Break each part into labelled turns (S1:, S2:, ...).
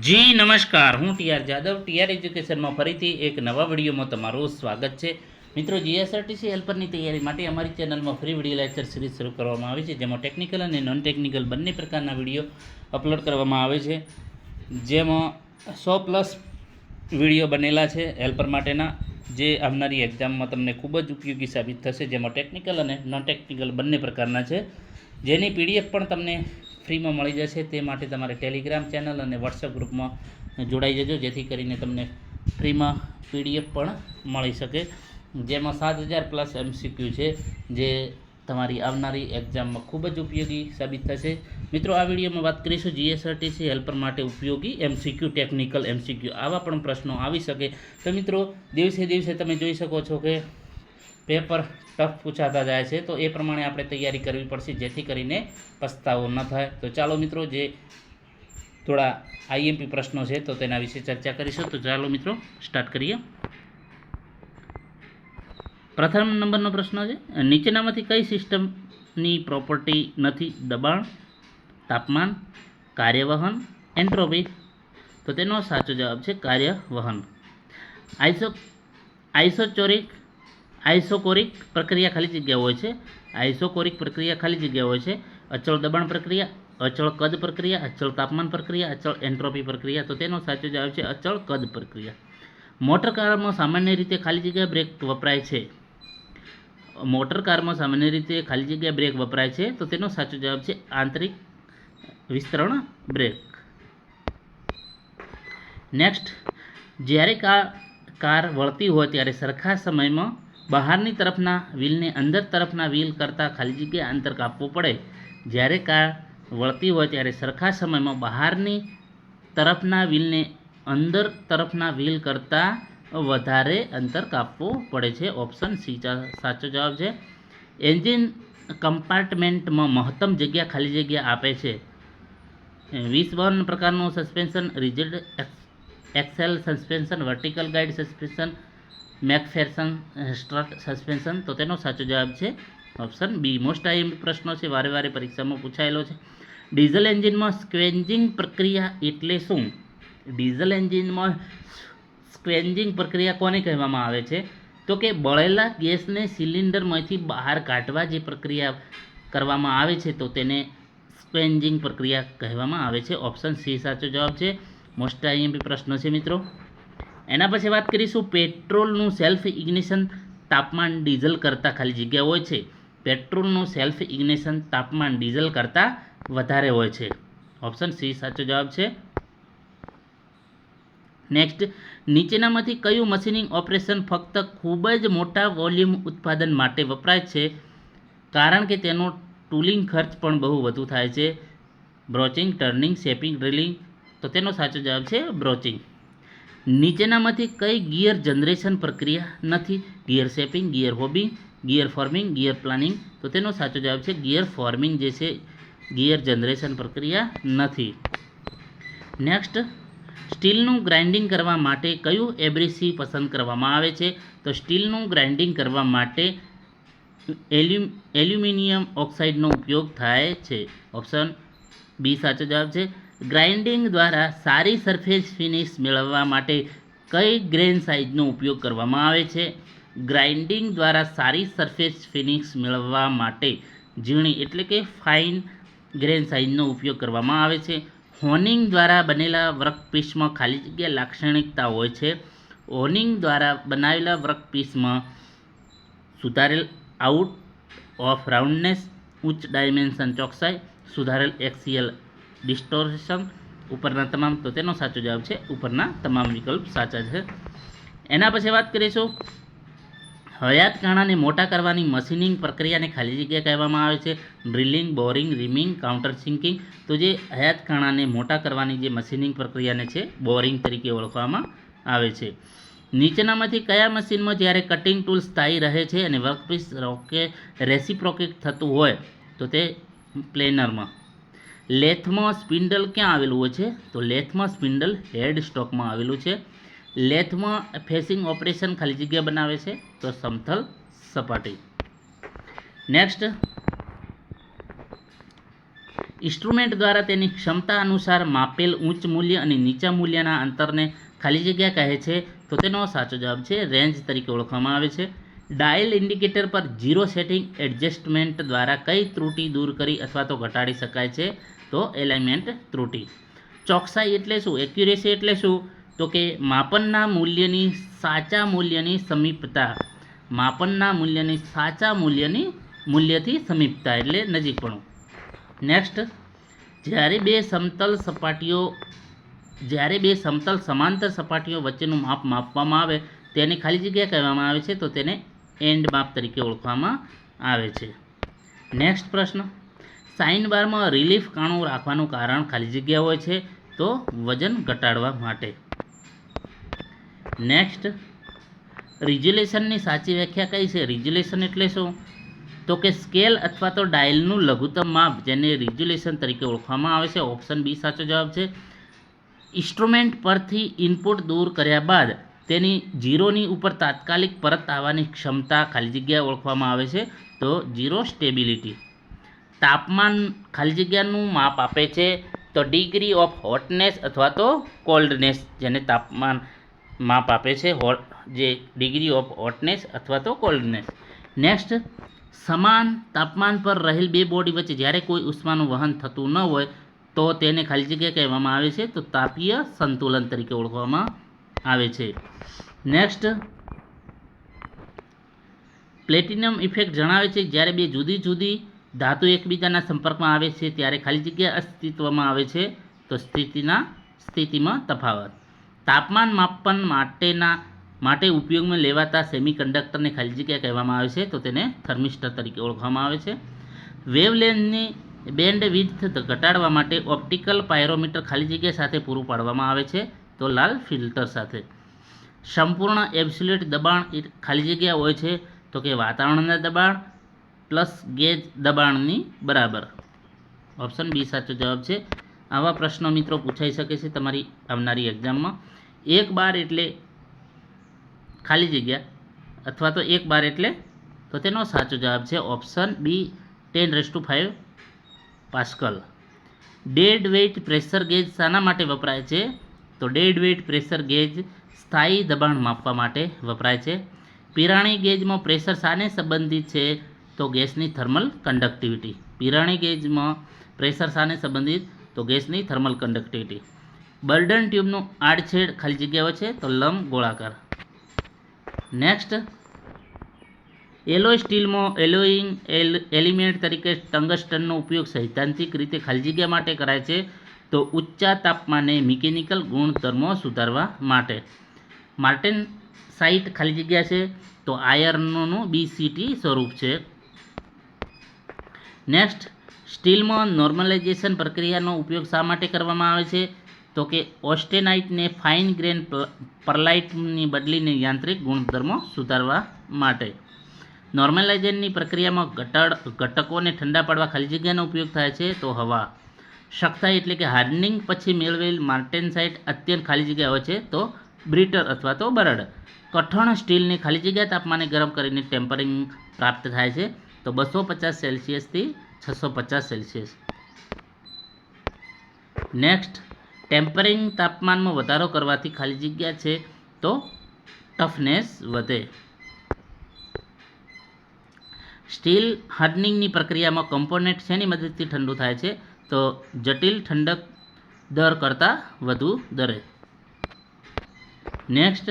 S1: જી, નમસ્કાર. હું TR Jadav. TR એજ્યુકેશનમાં ફરીથી એક નવા વિડીયોમાં તમારું સ્વાગત છે. મિત્રો, જીએસઆરટીસી હેલ્પરની તૈયારી માટે અમારી ચેનલમાં ફ્રી વીડિયો લેક્ચર સિરીઝ શરૂ કરવામાં આવી છે, જેમાં ટેકનિકલ અને નોન ટેકનિકલ બંને પ્રકારના વીડિયો અપલોડ કરવામાં આવે છે. જેમાં સો પ્લસ વીડિયો બનેલા છે હેલ્પર માટેના, જે આવનારી એક્ઝામમાં તમને ખૂબ જ ઉપયોગી સાબિત થશે, જેમાં ટેકનિકલ અને નોન ટેકનિકલ બંને પ્રકારના છે. જેની પીડીએફ પણ તમને ફ્રીમાં મળી જશે, તે માટે તમારે ટેલિગ્રામ ચેનલ અને વોટ્સએપ ગ્રુપમાં જોડાઈ જજો, જેથી કરીને તમને ફ્રીમાં પીડીએફ પણ મળી શકે. જેમાં સાત હજાર પ્લસ એમસીક્યુ છે, જે તમારી આવનારી એક્ઝામમાં ખૂબ જ ઉપયોગી સાબિત થશે. મિત્રો, આ વિડીયોમાં વાત કરીશું જીએસઆરટીસી હેલ્પર માટે ઉપયોગી એમસીક્યુ ટેકનિકલ એમસીક્યુ આવા પણ પ્રશ્નો આવી શકે. તો મિત્રો, દિવસે દિવસે તમે જોઈ શકો છો કે પેપર ટફ પૂછાતા જાય છે, તો એ પ્રમાણે આપણે તૈયારી કરવી પડશે, જેથી કરીને પસ્તાવો ન થાય. તો ચાલો મિત્રો, જે થોડા આઈએમપી પ્રશ્નો છે, તો તેના વિશે ચર્ચા કરીશું. તો ચાલો મિત્રો સ્ટાર્ટ કરીએ. પ્રથમ નંબરનો પ્રશ્ન છે, નીચેનામાંથી કઈ સિસ્ટમની પ્રોપર્ટી નથી? દબાણ, તાપમાન, કાર્યવહન, એન્ટ્રોપી? તો તેનો સાચો જવાબ છે કાર્યવહન. આઈસો, આઈસોચોરિક આઈસોકોરિક પ્રક્રિયા ખાલી જગ્યા હોય છે. આઇસોકોરિક પ્રક્રિયા ખાલી જગ્યા હોય છે. અચળ દબાણ પ્રક્રિયા, અચળ કદ પ્રક્રિયા, અચળ તાપમાન પ્રક્રિયા, અચળ એન્ટ્રોપી પ્રક્રિયા. તો તેનો સાચો જવાબ છે અચળ કદ પ્રક્રિયા. મોટર કારમાં સામાન્ય રીતે ખાલી જગ્યા બ્રેક વપરાય છે. મોટર કારમાં સામાન્ય રીતે ખાલી જગ્યા બ્રેક વપરાય છે. તો તેનો સાચો જવાબ છે આંતરિક વિસ્તરણ બ્રેક. નેક્સ્ટ, જ્યારે કાર કાર વળતી હોય ત્યારે સરખા સમયમાં બહારની તરફના વ્હીલને અંદર તરફના વ્હીલ કરતાં ખાલી જગ્યા અંતર કાપવું પડે. જ્યારે કાર વળતી હોય ત્યારે સરખા સમયમાં બહારની તરફના વ્હીલને અંદર તરફના વ્હીલ કરતાં વધારે અંતર કાપવું પડે છે. ઓપ્શન સી સાચો જવાબ છે. એન્જિન કમ્પાર્ટમેન્ટમાં મહત્તમ જગ્યા ખાલી જગ્યા આપે છે. વીસ વન પ્રકારનું suspension, rigid axle suspension, vertical guide suspension MacPherson strut suspension, તો તેનો સાચો જવાબ છે ઓપ્શન બી. મોસ્ટ આઈએમ પ્રશ્નો છે, વારે વારે પરીક્ષામાં પૂછાયેલો છે. ડીઝલ એન્જિનમાં સ્ક્વેન્જિંગ પ્રક્રિયા એટલે શું? ડીઝલ એન્જિનમાં સ્ક્વેન્જિંગ પ્રક્રિયા કોને કહેવામાં આવે છે? તો કે બળેલા ગેસને સિલિન્ડરમાંથી બહાર કાઢવા જે પ્રક્રિયા કરવામાં આવે છે, તો તેને સ્ક્વેન્જિંગ પ્રક્રિયા કહેવામાં આવે છે. ઓપ્શન સી સાચો જવાબ છે. મોસ્ટ આઈએમપી પ્રશ્ન છે મિત્રો. એના પછી વાત કરીશું પેટ્રોલનું સેલ્ફ ઇગ્નિશન તાપમાન ડીઝલ કરતાં ખાલી જગ્યા હોય છે. પેટ્રોલનું સેલ્ફ ઇગ્નિશન તાપમાન ડીઝલ કરતાં વધારે હોય છે. ઓપ્શન સી સાચો જવાબ છે. નેક્સ્ટ નીચેનામાંથી કયું મશીનિંગ ઓપરેશન ફક્ત ખૂબ જ મોટા વોલ્યુમ ઉત્પાદન માટે વપરાય છે? કારણ કે તેનો ટૂલિંગ ખર્ચ પણ બહુ વધુ થાય છે. બ્રોચિંગ ટર્નિંગ શેપિંગ ડ્રિલિંગ તો તેનો સાચો જવાબ છે બ્રોચિંગ. નીચેનામાંથી કઈ ગિયર જનરેશન પ્રક્રિયા નથી? Gear shaping, gear hobbing, gear forming, gear planing. તો તેનો સાચો જવાબ છે ગિયર ફોર્મિંગ જે છે, ગિયર જનરેશન પ્રક્રિયા નથી. નેક્સ્ટ, સ્ટીલનું ગ્રાઇન્ડિંગ કરવા માટે કયું એબ્રેસિવ પસંદ કરવામાં આવે છે? તો સ્ટીલનું ગ્રાઇન્ડિંગ કરવા માટે એલ્યુમ એલ્યુમિનિયમ ઓક્સાઇડનો ઉપયોગ થાય છે. ઓપ્શન બી સાચો જવાબ છે ગ્રાઇન્ડિંગ દ્વારા સારી સરફેસ ફિનિશ મેળવવા માટે કઈ ગ્રેન સાઇઝનો ઉપયોગ કરવામાં આવે છે? ગ્રાઇન્ડિંગ દ્વારા સારી સરફેસ ફિનિશ મેળવવા માટે ઝીણી એટલે કે ફાઇન ગ્રેન સાઇઝનો ઉપયોગ કરવામાં આવે છે. હોનિંગ દ્વારા બનેલા વર્કપીસમાં ખાલી જગ્યા લાક્ષણિકતા હોય છે. હોનિંગ દ્વારા બનાવેલા વર્કપીસમાં સુધારેલ આઉટ ઓફ રાઉન્ડનેસ ઉચ્ચ ડાયમેન્શન ચોકસાઈ, સુધારેલ એક્સિયલ ડિસ્ટોર્શન ઉપરના તમામ, તો તેનો સાચો જવાબ છે ઉપરના તમામ વિકલ્પ સાચા છે. એના પછી વાત કરીશું. હયાત કાણાને મોટા કરવાની મશીનિંગ પ્રક્રિયાને ખાલી જગ્યા કહેવામાં આવે છે. Drilling, boring, reaming, countersinking, તો જે હયાત કાણાને મોટા કરવાની જે મશીનિંગ પ્રક્રિયાને છે, બોરિંગ તરીકે ઓળખવામાં આવે છે. નીચેનામાંથી કયા મશીનમાં જ્યારે કટિંગ ટૂલ સ્થાયી રહે છે અને વર્કપીસ રોકે, રેસિપ્રોકેટ થતું હોય, તો તે પ્લેનરમાં લેથમાં સ્પિન્ડલ ક્યાં આવેલું હોય છે? તો લેથમાં સ્પિન્ડલ હેડ સ્ટોકમાં આવેલું છે. લેથમાં ફેસિંગ ઓપરેશન ખાલી જગ્યા બનાવે છે. તો સમથલ સપાટી. નેક્સ્ટ ઇન્સ્ટ્રુમેન્ટ દ્વારા તેની ક્ષમતા અનુસાર માપેલ ઉચ્ચ મૂલ્ય અને નીચા મૂલ્યના અંતરને ખાલી જગ્યા કહે છે. તો તેનો સાચો જવાબ છે રેન્જ તરીકે ઓળખવામાં આવે છે. ડાયલ ઇન્ડિકેટર પર ઝીરો સેટિંગ એડજસ્ટમેન્ટ દ્વારા કઈ ત્રુટિ દૂર કરી અથવા તો ઘટાડી શકાય છે? તો એલાઇનમેન્ટ ત્રુટિ. ચોકસાઈ એટલે શું? એક્યુરેસી એટલે શું? તો કે માપનના મૂલ્યની સાચા મૂલ્યની સમીપતા. માપનના મૂલ્યની સાચા મૂલ્યની મૂલ્યથી સમીપતા એટલે નજીકપણું. નેક્સ્ટ જ્યારે બે સમતલ સપાટીઓ, જ્યારે બે સમતલ સમાંતર સપાટીઓ વચ્ચેનું માપ માપવામાં આવે, તેને ખાલી જગ્યા કહેવામાં આવે છે, તો તેને એન્ડ માપ તરીકે ઓળખવામાં આવે છે. નેક્સ્ટ પ્રશ્ન. સાઇન બારમાં રિલીફ કાણું રાખવાનું કારણ ખાલી જગ્યા હોય છે, તો વજન ઘટાડવા માટે. નેક્સ્ટ રિઝોલ્યુશનની સાચી વ્યાખ્યા કઈ છે? રિઝોલ્યુશન એટલે શું? તો કે સ્કેલ અથવા તો ડાયલનું લઘુત્તમ માપ, જેને રિઝોલ્યુશન તરીકે ઓળખવામાં આવે છે. ઓપ્શન બી સાચો જવાબ છે. ઇન્સ્ટ્રુમેન્ટ પરથી ઇનપુટ દૂર કર્યા બાદ તેની જીરોની ઉપર તાત્કાલિક પરત આવવાની ક્ષમતા ખાલી જગ્યા ઓળખવામાં આવે છે, તો જીરો સ્ટેબિલિટી તાપમાન ખાલી જગ્યાનું માપ આપે છે તો ડિગ્રી ઓફ હોટનેસ અથવા તો કોલ્ડનેસ, જેને તાપમાન માપ આપે છે હોટ જે ડિગ્રી ઓફ હોટનેસ અથવા તો કોલ્ડનેસ. નેક્સ્ટ, સમાન તાપમાન પર રહેલ બે બોડી વચ્ચે જ્યારે કોઈ ઉષ્માનું વહન થતું ન હોય, તો તેને ખાલી જગ્યા કહેવામાં આવે છે, તો તાપીય સંતુલન તરીકે ઓળખવામાં આવે છે. નેક્સ્ટ, પ્લેટિનમ ઇફેક્ટ જણાવે છે, જ્યારે બે જુદી જુદી ધાતુ એકબીજાના સંપર્કમાં આવે છે ત્યારે ખાલી જગ્યા અસ્તિત્વમાં આવે છે તો સ્થિતિના, સ્થિતિમાં તફાવત. તાપમાન માપન માટેના, માટે ઉપયોગમાં લેવાતા સેમિકન્ડક્ટરને ખાલી જગ્યા કહેવામાં આવે છે તો તેને થર્મિસ્ટર તરીકે ઓળખવામાં આવે છે. વેવલેન્થની બેન્ડ વિથ ઘટાડવા માટે ઓપ્ટિકલ પાયરોમીટર ખાલી જગ્યા સાથે પૂરું પાડવામાં આવે છે તો લાલ ફિલ્ટર સાથે. સંપૂર્ણ એબ્સ્યુલેટ દબાણ એ ખાલી જગ્યા હોય છે તો કે વાતાવરણના દબાણ પ્લસ ગેજ દબાણની બરાબર. ઓપ્શન બી સાચો જવાબ છે. આવા પ્રશ્નો મિત્રો પૂછાઈ શકે છે તમારી આવનારી એક્ઝામમાં. એક બાર એટલે ખાલી જગ્યા અથવા તો એક બાર એટલે તો તેનો સાચો જવાબ છે option B ten raise to five pascal. Dead weight pressure gauge શાના માટે વપરાય છે? તો ડેડ વેઇટ પ્રેશર ગેજ સ્થાયી દબાણ માપવા માટે વપરાય છે. પિરાણી ગેજમાં પ્રેશર શાને સંબંધિત છે? તો ગેસની થર્મલ કંડક્ટિવિટી પિરાણી ગેજમાં પ્રેશર શાને સંબંધિત તો ગેસની થર્મલ કંડક્ટિવિટી બર્ડન ટ્યુબનું આડછેડ ખાલી જગ્યા હોય છે તો લંબ ગોળાકાર. નેક્સ્ટ એલોય સ્ટીલમાં એલોઈંગ એલ, એલિમેન્ટ તરીકે ટંગસ્ટનનો ઉપયોગ સૈદ્ધાંતિક રીતે ખાલી જગ્યા માટે કરાય છે તો ઊંચા તાપમાને મિકેનિકલ ગુણધર્મો સુધારવા માટે. માર્ટેન સાઇટ ખાલી જગ્યા છે તો આયર્નનું બીસીટી સ્વરૂપ છે. નેક્સ્ટ સ્ટીલમાં નોર્મલાઇઝેશન પ્રક્રિયાનો ઉપયોગ શા માટે કરવામાં આવે છે? તો કે ઓસ્ટેનાઇટને ફાઇન ગ્રેન પરલાઇટની બદલીને યાંત્રિક ગુણધર્મો સુધારવા માટે. નોર્મલાઇઝેશનની પ્રક્રિયામાં ઘટાડ ઘટકોને ઠંડા પાડવા ખાલી જગ્યાનો ઉપયોગ થાય છે, તો હવા. સખ્તાઈ એટલે કે હાર્ડનિંગ પછી મેળવેલ માર્ટેનસાઇટ અત્યંત ખાલી જગ્યા હોય છે, તો બ્રિટર અથવા તો બરડ. કઠણ સ્ટીલને ખાલી જગ્યા તાપમાને ગરમ કરીને ટેમ્પરિંગ પ્રાપ્ત થાય છે. તો બસો પચાસ સેલ્સિયસથી છસો પચાસ સેલ્સિયસ. નેક્સ્ટ ટેમ્પરિંગ તાપમાનમાં વધારો કરવાથી ખાલી જગ્યા છે તો ટફનેસ વધે. સ્ટીલ હાર્ડનિંગની પ્રક્રિયામાં કમ્પોનેન્ટ શેની મદદથી ઠંડુ થાય છે? તો જટિલ ઠંડક દર કરતાં વધુ દરે. નેક્સ્ટ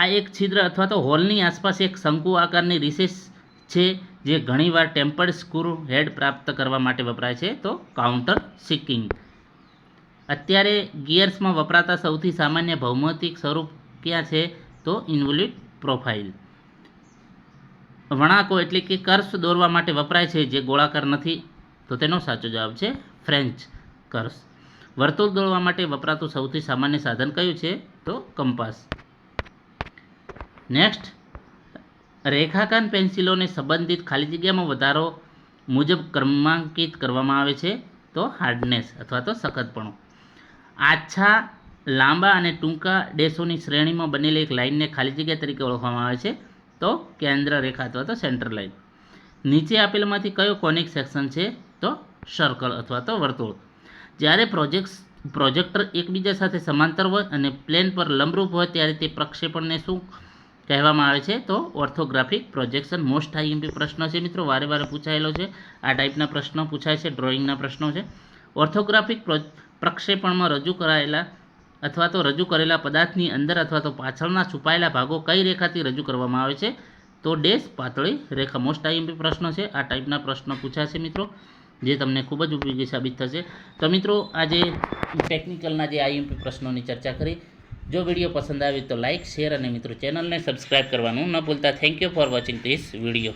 S1: આ એક છિદ્ર અથવા તો હોલની આસપાસ એક શંકુ આકારની રિસેસ છે, જે ઘણીવાર ટેમ્પર્ડ સ્ક્રૂ હેડ પ્રાપ્ત કરવા માટે વપરાય છે, તો કાઉન્ટર સિકિંગ અત્યારે ગિયર્સમાં વપરાતા સૌથી સામાન્ય ભૌમિતિક સ્વરૂપ ક્યાં છે, તો ઇન્વોલ્યુટ પ્રોફાઇલ. વણાકો એટલે કે કર્સ દોરવા માટે વપરાય છે, જે ગોળાકાર નથી, તો તેનો સાચો જવાબ છે ફ્રેન્ચ કર્સ વર્તુળ દોરવા માટે વપરાતું સૌથી સામાન્ય સાધન કયું છે, તો કંપાસ. નેક્સ્ટ રેખાંકન પેન્સિલોને સંબંધિત ખાલી જગ્યામાં વધારો મુજબ ક્રમાંકિત કરવામાં આવે છે, તો હાર્ડનેસ અથવા તો સખતપણું. આછા લાંબા અને ટૂંકા ડેશોની શ્રેણીમાં બનેલી એક લાઇનને ખાલી જગ્યા તરીકે ઓળખવામાં આવે છે, તો કેન્દ્ર રેખા અથવા તો સેન્ટર લાઇન નીચે આપેલમાંથી કયો કોનિક સેક્શન છે, તો સર્કલ અથવા તો વર્તુળ. જ્યારે પ્રોજેક્ટ પ્રોજેક્ટર એકબીજા સાથે સમાંતર હોય અને પ્લેન પર લંબરૂપ હોય, ત્યારે તે પ્રક્ષેપણને શું કહેવામાં આવે છે. તો ઓર્થોગ્રાફિક પ્રોજેક્શન મોસ્ટ આઈએમપી પ્રશ્ન છે મિત્રો. વારે વારે પૂછાયેલો છે. આ ટાઈપના પ્રશ્નો પૂછાય છે. ડ્રોઈંગના પ્રશ્નો છે. ઓર્થોગ્રાફિક પ્રો, પ્રક્ષેપણમાં રજૂ કરાયેલા અથવા તો રજૂ કરેલા પદાર્થની અંદર અથવા તો પાછળના છુપાયેલા ભાગો કઈ રેખાથી રજૂ કરવામાં આવે છે? તો ડેશ, પાતળી રેખા મોસ્ટ આઈએમપી પ્રશ્ન છે. આ ટાઈપના પ્રશ્નો પૂછાશે મિત્રો, જે તમને ખૂબ જ ઉપયોગી સાબિત થશે. તો મિત્રો, આજે ટેકનિકલના જે આઈએમપી પ્રશ્નોની ચર્ચા કરી જો વીડિયો પસંદ આવે તો લાઇક શેર અને મિત્રો ચેનલને સબસ્ક્રાઇબ કરવાનું ન ભૂલતા. Thank you for watching this video